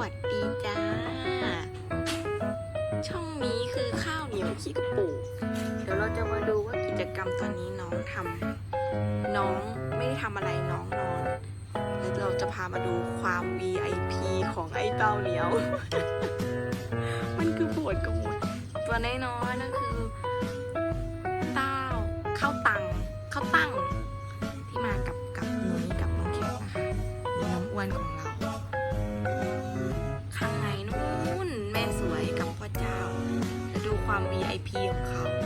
วัสดีจ้า ช่องนี้คือข้าวเหนียวขี้กระปูกเดี๋ยวเราจะมาดูว่ากิจกรรมตอนนี้น้องทำน้องไม่ได้ทำอะไรน้องนอนแล้วเราจะพามาดูความ VIP ของไอ้เต้าเหนียว มันคือปวดกระหมดตัวน้อยๆนั่นคือ ความ VIP ของเขา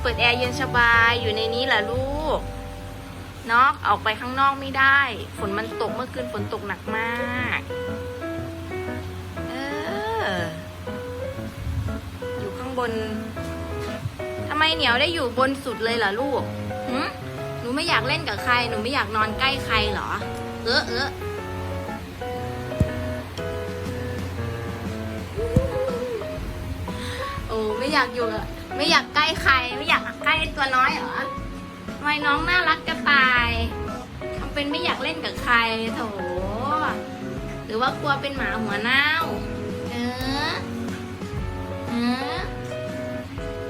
เปิดแอร์เย็นสบายอยู่ในนี้แหละลูกเนาะออกไปข้างนอกไม่ได้ ฝนมันตกเมื่อคืนฝนตกหนักมากเอออยู่ข้างบนทำไมเหนียวได้อยู่บนสุดเลยเหรอลูกหืมหนูไม่อยากเล่นกับใคร หนูไม่อยากนอนใกล้ใครเหรอ เออเออโอ้ไม่อยากอยู่อะ ไม่อยากใกล้ใคร ไม่อยากใกล้ตัวน้อยเหรอทำไมน้องน่ารักจะตายทำเป็นไม่อยากเล่นกับใครโถหรือว่ากลัวเป็นหมาหัวเน่าเออเออ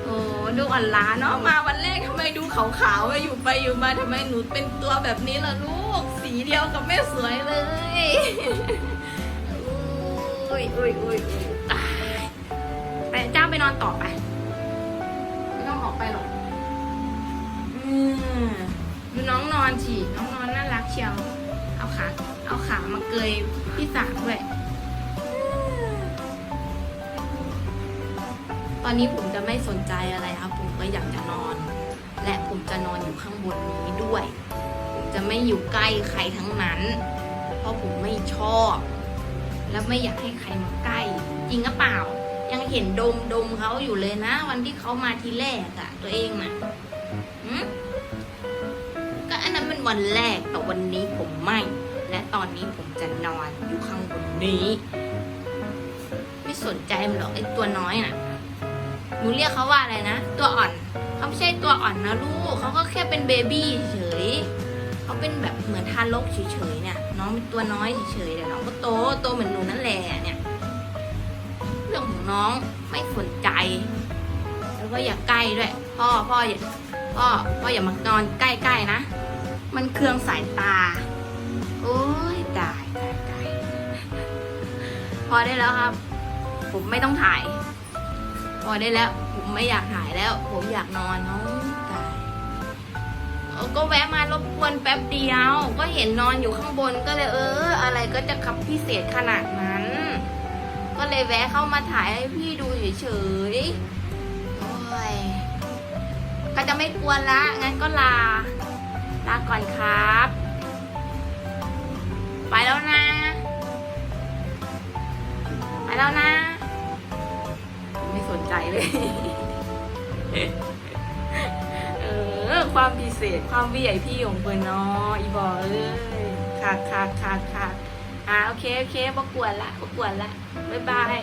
โอ้ดูอ่อนล้าเนาะมาวันแรกทำไมดูขาวๆอะอยู่ไปอยู่มาทำไมหนูเป็นตัวแบบนี้ล่ะลูก สีเดียวกับแม่สวยเลยอุ้ยอุ้ยอุ้ยอุ้ยตายไปเจ้าไปนอนต่อไป อนอนสิ น้องนอนน่ารักเชียว เอาขา เอาขามาเกยพี่สาวด้วย ตอนนี้ผมจะไม่สนใจอะไรครับ ผมก็อยากจะนอน และผมจะนอนอยู่ข้างบนนี้ด้วย ผมจะไม่อยู่ใกล้ใครทั้งนั้น เพราะผมไม่ชอบ และไม่อยากให้ใครมาใกล้ จริงหรือเปล่า ยังเห็นดมดมเขาอยู่เลยนะ วันที่เขามาทีแรกอะตัวเองน่ะอืม อันนั้นเป็นวันแรกแต่วันนี้ผมไม่ และตอนนี้ผมจะนอนอยู่ข้างบนนี้ ไม่สนใจมันหรอกไอ้ตัวน้อยน่ะหนูเรียกเขาว่าอะไรนะ ตัวอ่อนเขาไม่ใช่ตัวอ่อนนะลูกเขาก็แค่เป็นเบบี้เฉยเขาเป็นแบบเหมือนทารกเฉยๆเนี่ย น้องเป็นตัวน้อยเฉยๆแต่น้องก็โตโตเหมือนหนูนั่นแหละเนี่ย เรื่องของน้องไม่สนใจ แล้วก็อย่าใกล้ด้วย พ่อพ่ออย่าพ่อพ่ออย่ามานอนใกล้ๆนะ มันเคืองสายตา โอ้ยตายตายตายพอได้แล้วครับ ผมไม่ต้องถ่าย พอได้แล้ว ผมไม่อยากถ่ายแล้ว ผมอยากนอนน้องตายก็แวะมารบกวนแป๊บเดียว ก็เห็นนอนอยู่ข้างบนก็เลยเออ อะไรก็จะขับพิเศษขนาดนั้น ก็เลยแวะเข้ามาถ่ายให้พี่ดูเฉยๆโอ้ยก็จะไม่กวนละงั้นก็ลา ลาก่อนครับ ไปแล้วนะ ไปแล้วนะ ไม่สนใจเลย เออ ความพิเศษความ VIP ของเพื่อนเนาะอีบอเอ้ยค่ะค่ะค่ะค่ะอ่าโอเคโอเคประกวดละประกวดละบ๊ายบาย